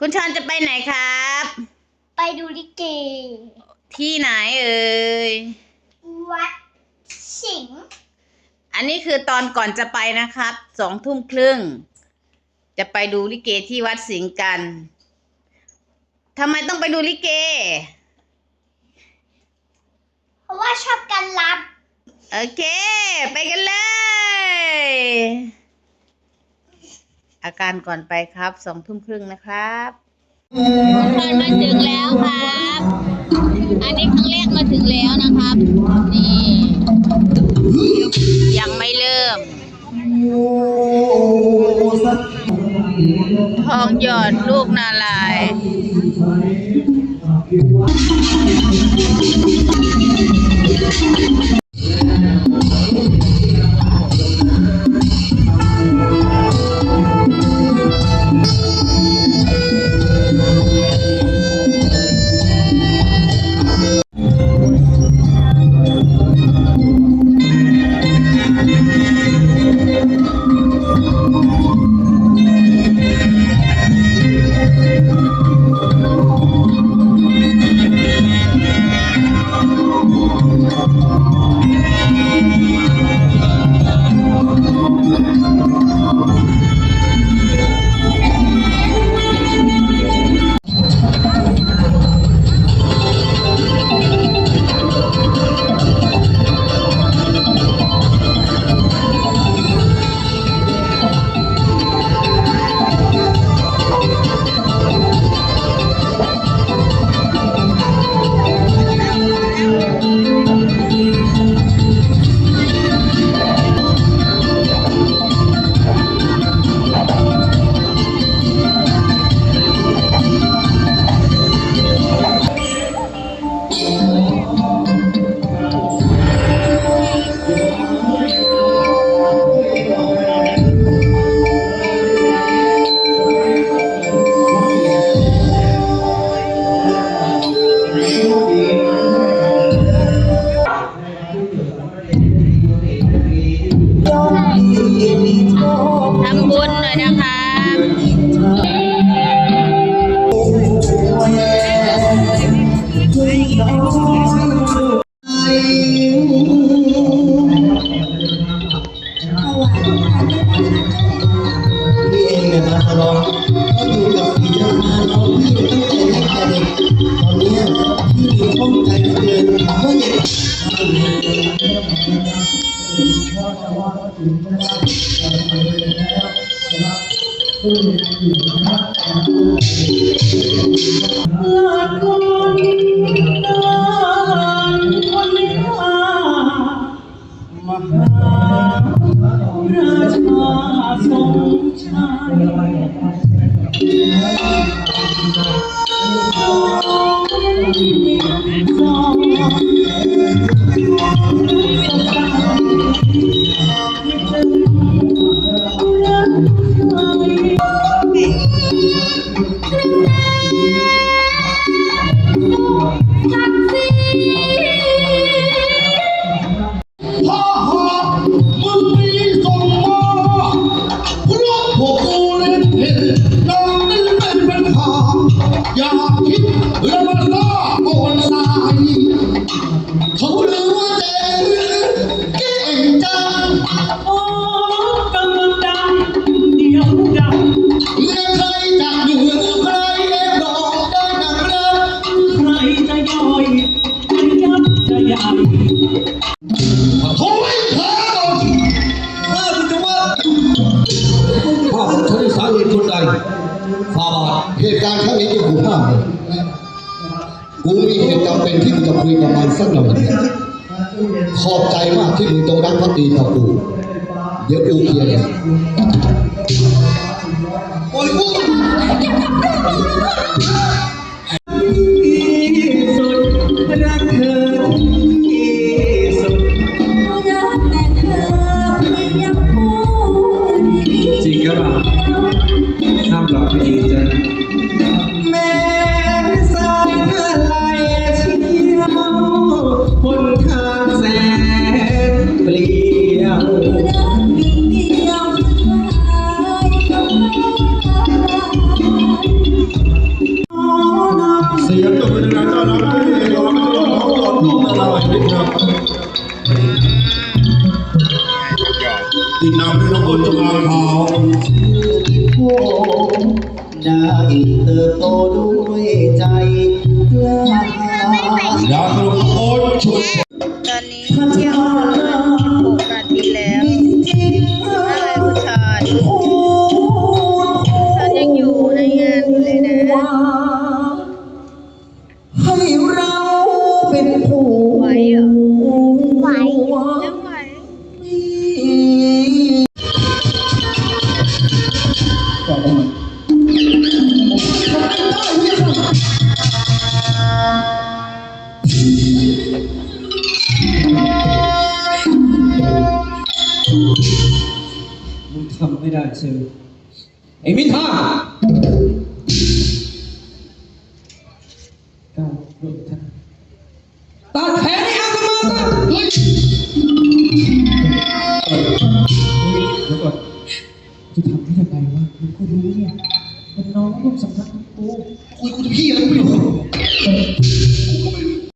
คุณชอนจะไปไหนครับ ไปดูลิเก ที่ไหนเอ่ย วัดสิงห์ อันนี้คือตอนก่อนจะไปนะครับ สองทุ่มครึ่ง จะไปดูลิเกที่วัดสิงห์กัน ทำไมต้องไปดูลิเก เพราะว่าชอบการรับ โอเค ไปกันเลย อาการก่อนไปครับสองทุ่มครึ่งนะครับตอนมาถึงแล้วครับ อันนี้ครั้งแรกมาถึงแล้วนะครับ นี่ ยังไม่เริ่ม ทองหยอดลูกนาลายณ์ท ญหน่อยนะคะ ม ฟาบาทเหตุการณ์ครั้งนี้จะกูห้ามเลยกูมีเหตุจำเป็นที่กูจะคุยกับมันสักหน่อยขอบใจมากที่มึงต้องรักภักดีต่อกูเดี๋ยวกูเคลียร์เลยโอ้ยกูที่ ติดนำด้วยน้องบนจงอางขาวโอ้ได้เติบโตด้วยใจกล้าอยากลงโอนชุดตอนนี้เที่ยงหกนาทีแล้วอะไรคุณชาญชาญยังอยู่ในงานเลยนะให้เราเป็นผู้ ทำไม่ได้เชลไอ้มินทา